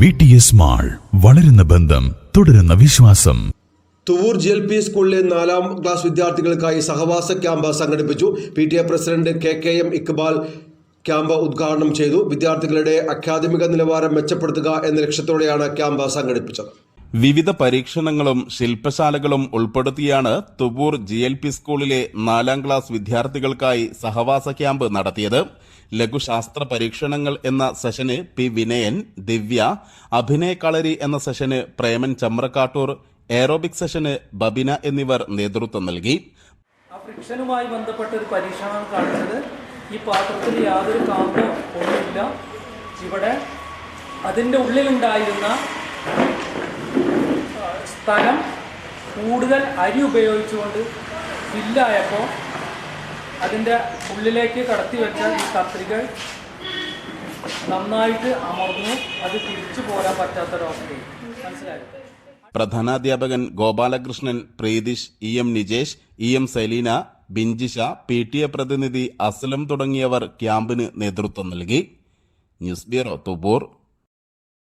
V T S mall വളരുന്ന ബന്ധം തുടരുന്ന വിശ്വാസം. തുവൂർ ജി എൽ പി സ്കൂളിലെ നാലാം ക്ലാസ് വിദ്യാർത്ഥികൾക്കായി സഹവാസ ക്യാമ്പ് സംഘടിപ്പിച്ചു. P T A president K K M Iqbal camp ഉദ്ഘാടനം ചെയ്തു. വിദ്യാർത്ഥികളുടെ അക്കാദമിക നിലവാരം മെച്ചപ്പെടുത്തുക എന്ന ലക്ഷ്യത്തോടെയാണ് ക്യാമ്പ് സംഘടിപ്പിച്ചത്. വിവിധ പരീക്ഷണങ്ങളും ശില്പശാലകളും ഉൾപ്പെടുത്തിയാണ് തുവൂർ ജി എൽ പി സ്കൂളിലെ നാലാം ക്ലാസ് വിദ്യാർത്ഥികൾക്കായി സഹവാസ ക്യാമ്പ് നടത്തിയത്. ലഘുശാസ്ത്ര പരീക്ഷണങ്ങൾ എന്ന സെഷന് പി വിനയൻ ദിവ്യ അഭിനയ കളരി എന്ന സെഷന് പ്രേമൻ ചമ്രക്കാട്ടൂർ എയറോബിക് സെഷന് ബബിന എന്നിവർ നേതൃത്വം നൽകി. ഫ്രിക്ഷനുമായി ബന്ധപ്പെട്ട ഒരു പരീക്ഷണമാണ് കാണിച്ചത്. ഈ പാത്രത്തിൽ യാതൊരു കാമ്പോ ഒന്നുമില്ല. ഇവിടെ അതിന്റെ ഉള്ളിലുണ്ടായിരുന്ന സ്ഥലം കൂടുതൽ അരി ഉപയോഗിച്ചുകൊണ്ട് ഫില്ലായപ്പോൾ അതിന്റെ ഉള്ളിലേക്ക് കടത്തി വെച്ച ഈ കത്രിക നന്നായിട്ട് അമർന്നു. അത് തിരിച്ചു പോരാൻ പറ്റാത്തൊരവസ്ഥയും മനസ്സിലായി? പ്രധാനാധ്യാപകൻ Gopalakrishnan Preethish E M Nijesh E M Selina Binchisha P T A പ്രതിനിധി അസ്ലം തുടങ്ങിയവർ ക്യാമ്പിന് നേതൃത്വം നൽകി. News bureau തുബൂർ